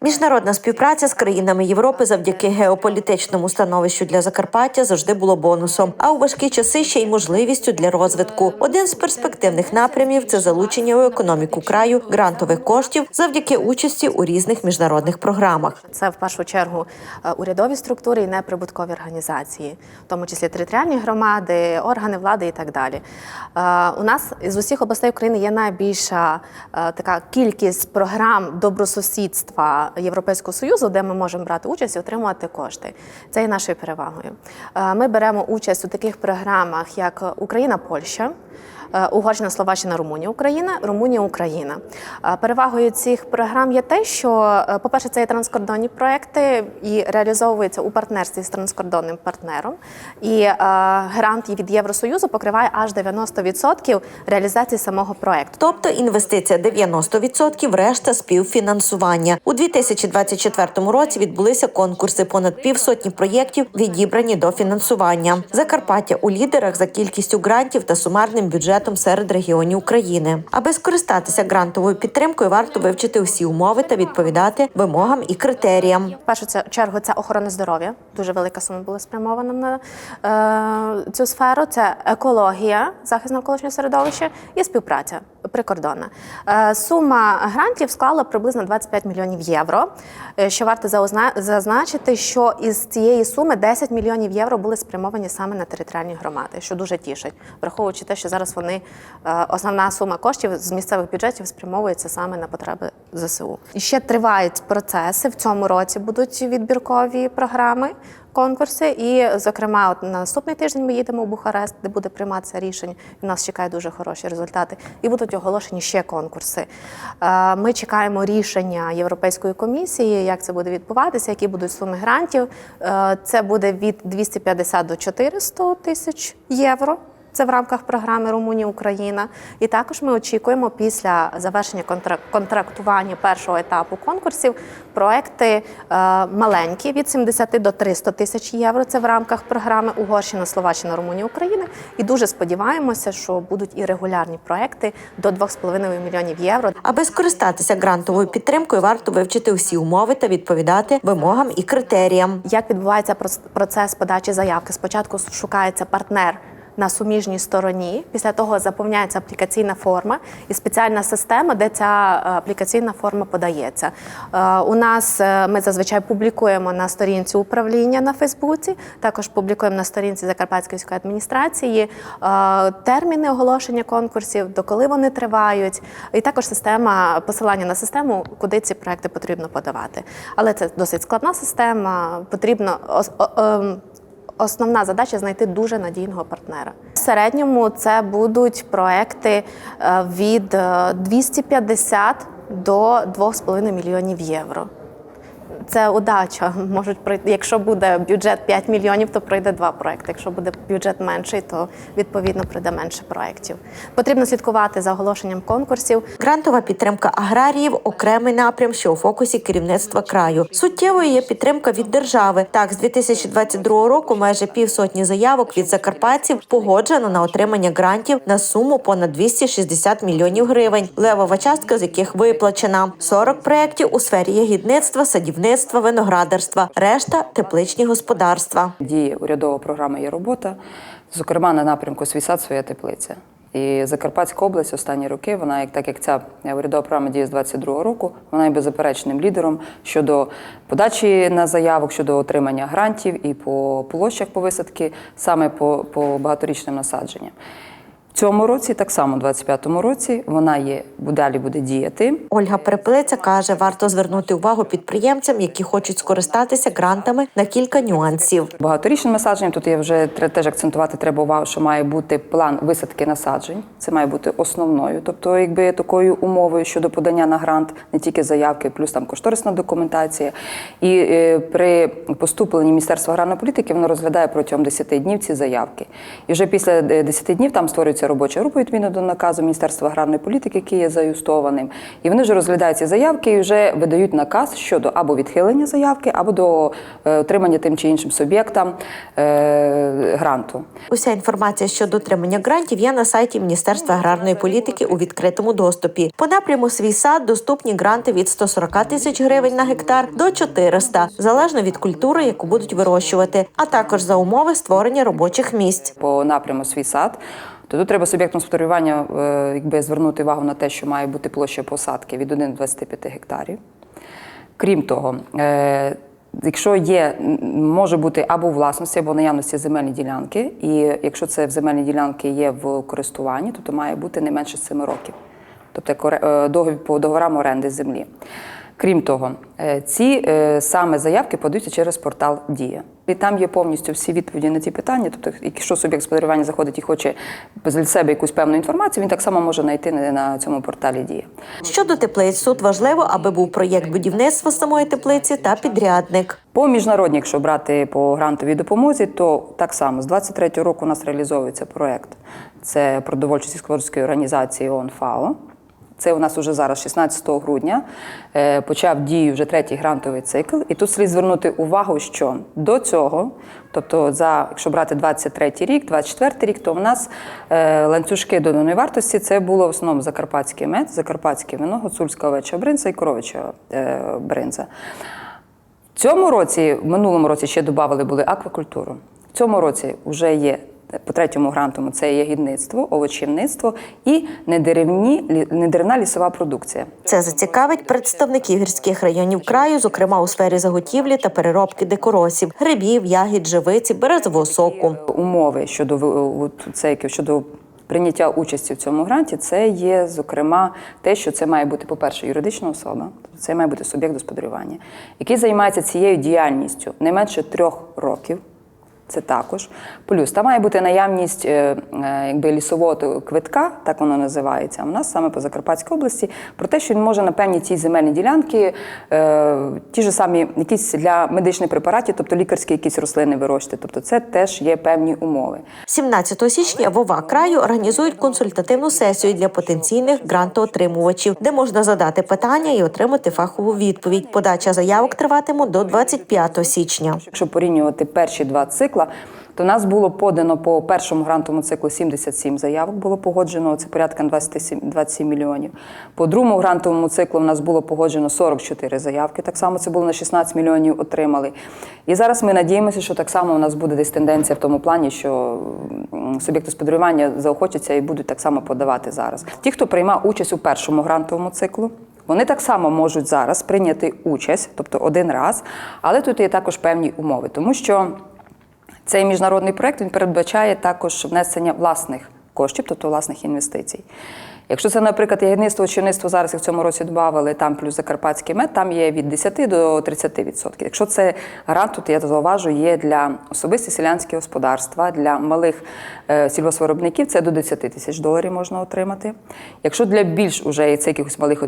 Міжнародна співпраця з країнами Європи завдяки геополітичному становищу для Закарпаття завжди було бонусом. А у важкі часи ще й можливістю для розвитку. Один з перспективних напрямів це залучення у економіку краю грантових коштів завдяки участі у різних міжнародних програмах. Це в першу чергу е, урядові структури і неприбуткові організації, в тому числі територіальні громади, органи влади і так далі. Е, У нас з усіх областей України є найбільша е, така кількість програм добросусідства Європейського союзу, де ми можемо брати участь і отримувати кошти. Це є нашою перевагою. Е, Ми беремо участь у таких програмах, як Україна, Польща. Е, Угорщина, Словаччина, Румунія, Україна, Румунія, Україна. Е, Перевагою цих програм є те, що, е, по-перше, це є транскордонні проекти і реалізовуються у партнерстві з транскордонним партнером. І е, грант від Євросоюзу покриває аж 90% реалізації самого проекту. Тобто інвестиція 90%, решта співфінансування. У 2024 році відбулися конкурси. Понад півсотні проєктів відібрані до фінансування. Закарпаття у лідерах за кількістю грантів та сумарним бюджетом серед регіонів України. Аби скористатися грантовою підтримкою, варто вивчити усі умови та відповідати вимогам і критеріям. В першу чергу це охорона здоров'я. Дуже велика сума була спрямована на е, цю сферу. Це екологія, захист навколишнього середовища і співпраця прикордонна. Е, сума грантів склала приблизно 25 мільйонів євро. Е, що варто зазначити, що із цієї суми 10 мільйонів євро були спрямовані саме на територіальні громади, що дуже тішить, враховуючи те, що зараз вони е, основна сума коштів з місцевих бюджетів спрямовується саме на потреби ЗСУ. Ще тривають процеси. В цьому році будуть відбіркові програми. Конкурси, і, зокрема, от на наступний тиждень ми їдемо в Бухарест, де буде прийматися рішення. І нас чекають дуже хороші результати. І будуть оголошені ще конкурси. Е, Ми чекаємо рішення Європейської комісії, як це буде відбуватися, які будуть суми грантів. Е, Це буде від 250 до 400 тисяч євро. Це в рамках програми Румунія Україна. І також ми очікуємо після завершення контрак- контрактування першого етапу конкурсів проекти е, маленькі від 70 до 300 тисяч євро. Це в рамках програми Угорщина, Словаччина, Румунія, Україна. І дуже сподіваємося, що будуть і регулярні проекти до 2,5 мільйонів євро. Аби скористатися грантовою підтримкою, варто вивчити всі умови та відповідати вимогам і критеріям. Як відбувається процес подачі заявки? Спочатку шукається партнер. На суміжній стороні після того заповняється аплікаційна форма і спеціальна система, де ця е, аплікаційна форма подається. Е, У нас е, ми зазвичай публікуємо на сторінці управління на Фейсбуці, також публікуємо на сторінці Закарпатської міської адміністрації терміни оголошення конкурсів, доколи вони тривають, і також система посилання на систему, куди ці проекти потрібно подавати. Але це досить складна система. Потрібно ем, Основна задача знайти дуже надійного партнера. В середньому це будуть проекти е, від е, 250 до 2,5 мільйонів євро. Це удача. Можуть пройти. Якщо буде бюджет 5 мільйонів, то пройде два проекти. Якщо буде бюджет менший, то відповідно пройде менше проєктів. Потрібно слідкувати за оголошенням конкурсів. Грантова підтримка аграріїв окремий напрям, що у фокусі керівництва краю. Суттєвою є підтримка від держави. Так, з 2022 року майже півсотні заявок від закарпатців погоджено на отримання грантів на суму понад 260 мільйонів гривень. Левова частка з яких виплачена. 40 проєктів у сфері ягідництва, садівництва, виноградарства, решта тепличні господарства. Діє урядова програма є робота, зокрема на напрямку «Свій сад, своя теплиця. І Закарпатська область останні роки, вона як так як ця урядова програма діє з 22 року, вона є беззаперечним лідером щодо подачі на заявок, щодо отримання грантів і по площах по висадки, саме по, по багаторічним насадженням. В цьому році, так само, у 25-му році, вона є далі буде діяти. Ольга Перепелиця каже, варто звернути увагу підприємцям, які хочуть скористатися грантами на кілька нюансів. Багаторічним насадженням тут я вже теж акцентувати треба увагу, що має бути план висадки насаджень. Це має бути основною, тобто, якби такою умовою щодо подання на грант, не тільки заявки, плюс там кошторисна документація. І е, при поступленні Міністерства аграрної політики воно розглядає протягом 10 днів ці заявки. І вже після е, 10 днів там створюється створюється робоча група відповідно до наказу Міністерства аграрної політики, який є заюстованим. І вони вже розглядають ці заявки і вже видають наказ щодо або відхилення заявки, або до е, отримання тим чи іншим суб'єктам е, гранту. Уся інформація щодо отримання грантів є на сайті Міністерства аграрної політики у відкритому доступі. По напряму свій сад доступні гранти від 140 тисяч гривень на гектар до 400, залежно від культури, яку будуть вирощувати, а також за умови створення робочих місць. по напряму свій сад, то тут треба суб'єктом господарювання е, якби, звернути увагу на те, що має бути площа посадки від 1 до 25 гектарів. Крім того, е, якщо є, може бути або у власності, або наявності земельні ділянки, і якщо це в земельні ділянки є в користуванні, то, то має бути не менше 7 років. Тобто е, по договорам оренди землі. Крім того, е, ці е, саме заявки подаються через портал Дія. І там є повністю всі відповіді на ці питання. Тобто, якщо суб'єкт господарювання заходить і хоче для себе якусь певну інформацію, він так само може знайти на- цьому порталі Дія. Щодо теплиць, тут важливо, аби був проєкт будівництва самої теплиці та підрядник. По міжнародній, якщо брати по грантовій допомозі, то так само з 23-го року у нас реалізовується проект. Це продовольчо сільськогосподарської організації ООН ФАО. Це у нас уже зараз, 16 грудня, е, почав дію вже третій грантовий цикл. І тут слід звернути увагу, що до цього, тобто, за якщо брати 23 рік, 24 рік, то в нас е, ланцюжки доданої вартості це було в основному закарпатський мед, закарпатське вино, гуцульська овеча бринза і коровича е, бринза. В цьому році, в минулому році ще додали були аквакультуру. В цьому році вже є по третьому грантому це ягідництво, овочівництво і недеревні, недеревна лісова продукція. Це зацікавить представників гірських районів краю, зокрема у сфері заготівлі та переробки декоросів, грибів, ягід, живиці, березового соку. Умови щодо це щодо прийняття участі в цьому гранті, це є зокрема те, що це має бути, по-перше, юридична особа, тобто це має бути суб'єкт господарювання, який займається цією діяльністю не менше трьох років. Це також. Плюс там має бути наявність е, е, якби, лісового квитка, так воно називається. А у нас саме по Закарпатській області про те, що він може на певні ці земельні ділянки, е, ті ж самі якісь для медичних препаратів, тобто лікарські якісь рослини вирощувати. Тобто це теж є певні умови. 17 січня в ОВА краю організують консультативну сесію для потенційних грантоотримувачів, де можна задати питання і отримати фахову відповідь. Подача заявок триватиме до 25 січня. Якщо порівнювати перші два цикла, то нас було подано по першому грантовому циклу 77 заявок було погоджено, це порядка 27, 27 мільйонів. По другому грантовому циклу в нас було погоджено 44 заявки. Так само це було на 16 мільйонів отримали. І зараз ми надіємося, що так само у нас буде десь тенденція в тому плані, що суб'єкти господарювання заохочаться і будуть так само подавати зараз. Ті, хто приймав участь у першому грантовому циклу, вони так само можуть зараз прийняти участь, тобто один раз, але тут є також певні умови, тому що цей міжнародний проект він передбачає також внесення власних коштів, тобто власних інвестицій. Якщо це, наприклад, ягідництво, очівництво зараз в цьому році додали, там плюс закарпатський мед, там є від 10 до 30%. Якщо це грант, тут я зауважу, є для особисті селянські господарства, для малих е, сільгоспвиробників це до 10 тисяч доларів можна отримати. Якщо для більш уже це якихось малих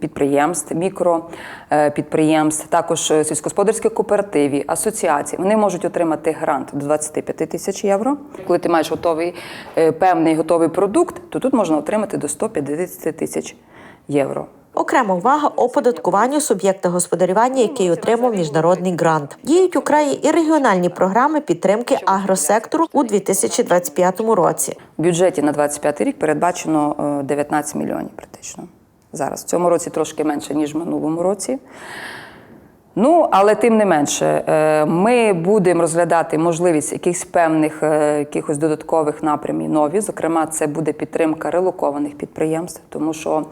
підприємств, мікропідприємств, також е, сільськогосподарських кооперативів, асоціацій, вони можуть отримати грант до 25 тисяч євро. Коли ти маєш готовий е, певний готовий продукт, то тут можна отримати до 150 тисяч євро. Окрема увага оподаткуванню суб'єкта господарювання, який отримав міжнародний грант. Діють у краї і регіональні програми підтримки агросектору у 2025 році. В бюджеті на 25 рік передбачено е, 19 мільйонів практично. Зараз в цьому році трошки менше, ніж в минулому році. Ну, але тим не менше, е, ми будемо розглядати можливість якихось певних е, якихось додаткових напрямів нові. Зокрема, це буде підтримка релокованих підприємств, тому що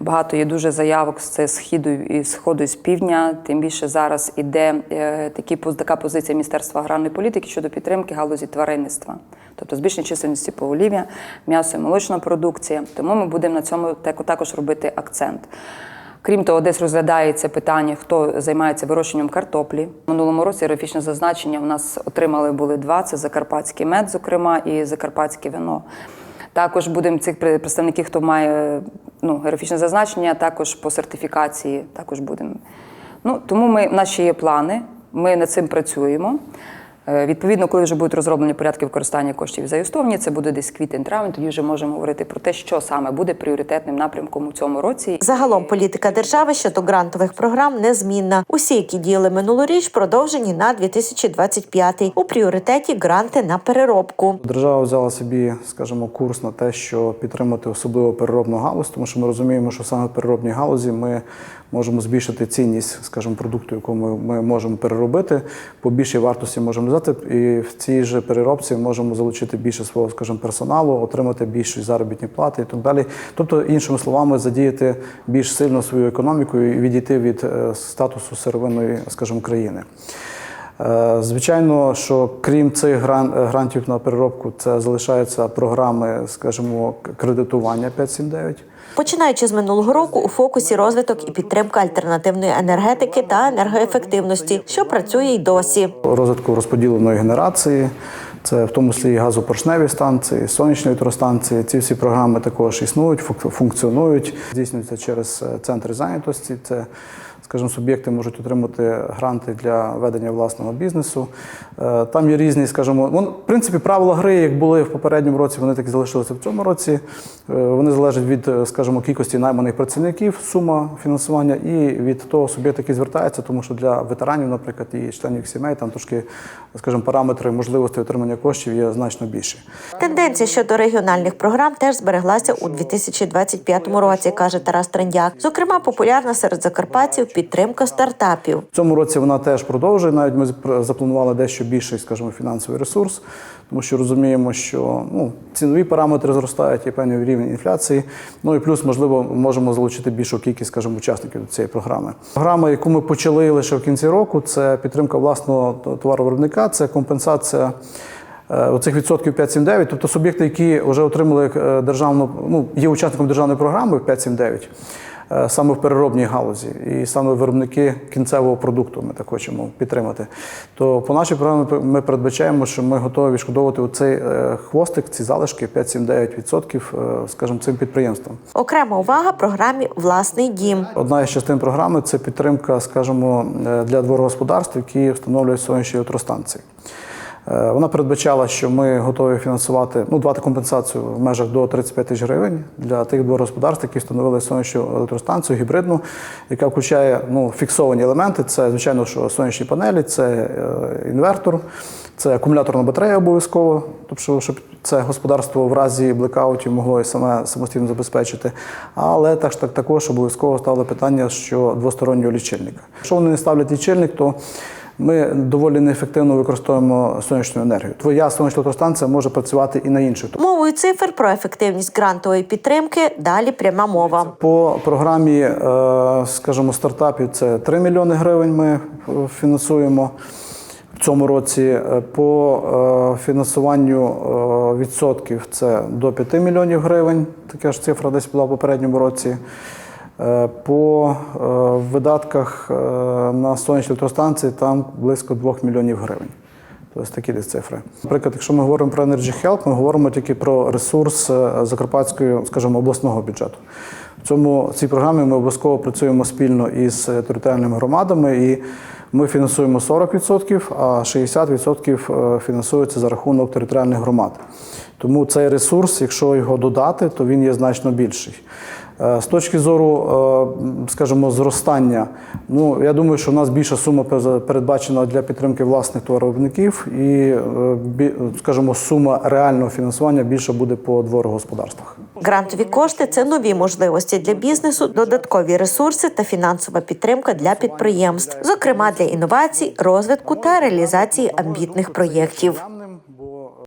багато є дуже заявок з східу і сходу з півдня. Тим більше зараз іде е, такі така позиція Міністерства аграрної політики щодо підтримки галузі тваринництва, тобто збільшення чисельності поголів'я, м'ясо і молочна продукція. Тому ми будемо на цьому так- також робити акцент. Крім того, десь розглядається питання, хто займається вирощенням картоплі. Минулому році географічне зазначення в нас отримали були два: це закарпатський мед, зокрема, і закарпатське вино. Також будемо цих представників, хто має ну, географічне зазначення, також по сертифікації, також будемо. Ну, тому ми, в нас ще є плани, ми над цим працюємо. Е, Відповідно, коли вже будуть розроблені порядки використання коштів за юстовні, це буде десь квітень-травень, тоді вже можемо говорити про те, що саме буде пріоритетним напрямком у цьому році. Загалом політика держави щодо грантових програм незмінна. Усі, які діяли минулоріч, продовжені на 2025. У пріоритеті гранти на переробку. Держава взяла собі, скажімо, курс на те, що підтримати особливо переробну галузь, тому що ми розуміємо, що саме в переробній галузі ми можемо збільшити цінність, скажімо, продукту, яку ми, ми можемо переробити, по більшій вартості можемо взяти, і в цій же переробці можемо залучити більше свого, скажімо, персоналу, отримати більші заробітні плати і так далі. Тобто, іншими словами, задіяти більш сильно свою економіку і відійти від е, статусу сировинної, скажімо, країни. Е, Звичайно, що крім цих гран- е, грантів на переробку, це залишаються програми, скажімо, кредитування 579. Починаючи з минулого року, у фокусі розвиток і підтримка альтернативної енергетики та енергоефективності, що працює й досі. розвитку розподіленої генерації. Це в тому числі і газопоршневі станції, сонячні електростанції. Ці всі програми також існують, функ- функціонують, здійснюються через е, центри зайнятості. Це, скажімо, суб'єкти можуть отримати гранти для ведення власного бізнесу. Е, Там є різні, скажімо, вон, в принципі, правила гри, як були в попередньому році, вони так і залишилися в цьому році. Е, Вони залежать від, е, скажімо, кількості найманих працівників, сума фінансування, і від того суб'єкта, який звертається, тому що для ветеранів, наприклад, і членів сімей, там трошки, скажімо, параметри можливості отримання коштів є значно більші. Тенденція щодо регіональних програм теж збереглася у 2025 році, каже Тарас Трендяк. Зокрема, популярна серед закарпатців підтримка стартапів. В цьому році вона теж продовжує. Навіть ми зап- запланували дещо більший, скажімо, фінансовий ресурс, тому що розуміємо, що ну, цінові параметри зростають, є певний рівень інфляції. Ну і плюс, можливо, можемо залучити більшу кількість, скажімо, учасників до цієї програми. Програма, яку ми почали лише в кінці року, це підтримка власного товаровиробника, це компенсація. е, Оцих відсотків 5,79, тобто суб'єкти, які вже отримали е, державну, ну є учасником державної програми 5,79, е, саме в переробній галузі, і саме виробники кінцевого продукту ми так хочемо підтримати. То по нашій програмі ми передбачаємо, що ми готові відшкодовувати цей хвостик, ці залишки 5,79%, е, скажімо, цим підприємствам. Окрема увага програмі Власний дім. Одна із частин програми це підтримка, скажімо, е, для дворогосподарств, які встановлюють сонячні електростанції. Е, Вона передбачала, що ми готові фінансувати, ну, давати компенсацію в межах до 35 тисяч гривень для тих дворогосподарств, які встановили сонячну електростанцію гібридну, яка включає ну, фіксовані елементи. Це, звичайно, що сонячні панелі, це е, інвертор, це акумуляторна батарея обов'язково, тобто, щоб це господарство в разі блекаутів могло і саме самостійно забезпечити. Але так, так, також обов'язково ставили питання що двостороннього лічильника. Якщо вони не ставлять лічильник, то ми доволі неефективно використовуємо сонячну енергію. Твоя сонячна електростанція може працювати і на інших. Мовою цифр про ефективність грантової підтримки далі пряма мова. По програмі, е, скажімо, стартапів це 3 мільйони гривень ми е, фінансуємо в цьому році. Е, По фінансуванню відсотків це до 5 мільйонів гривень. Така ж цифра десь була в попередньому році. Е, По е, видатках е, на сонячні електростанції там близько 2 мільйонів гривень. Тобто такі десь цифри. Наприклад, якщо ми говоримо про Energy Help, ми говоримо тільки про ресурс Закарпатської, скажімо, обласного бюджету. В цьому в цій програмі ми обов'язково працюємо спільно із територіальними громадами, і ми фінансуємо 40%, а 60% е, фінансується за рахунок територіальних громад. Тому цей ресурс, якщо його додати, то він є значно більший. Е, З точки зору, е, скажімо, зростання, ну я думаю, що в нас більша сума пе- передбачена для підтримки власних товаровиробників, і, е, скажімо, сума реального фінансування більше буде по дворогосподарствах. Грантові кошти це нові можливості для бізнесу, додаткові ресурси та фінансова підтримка для підприємств, зокрема для інновацій, розвитку та реалізації амбітних проєктів.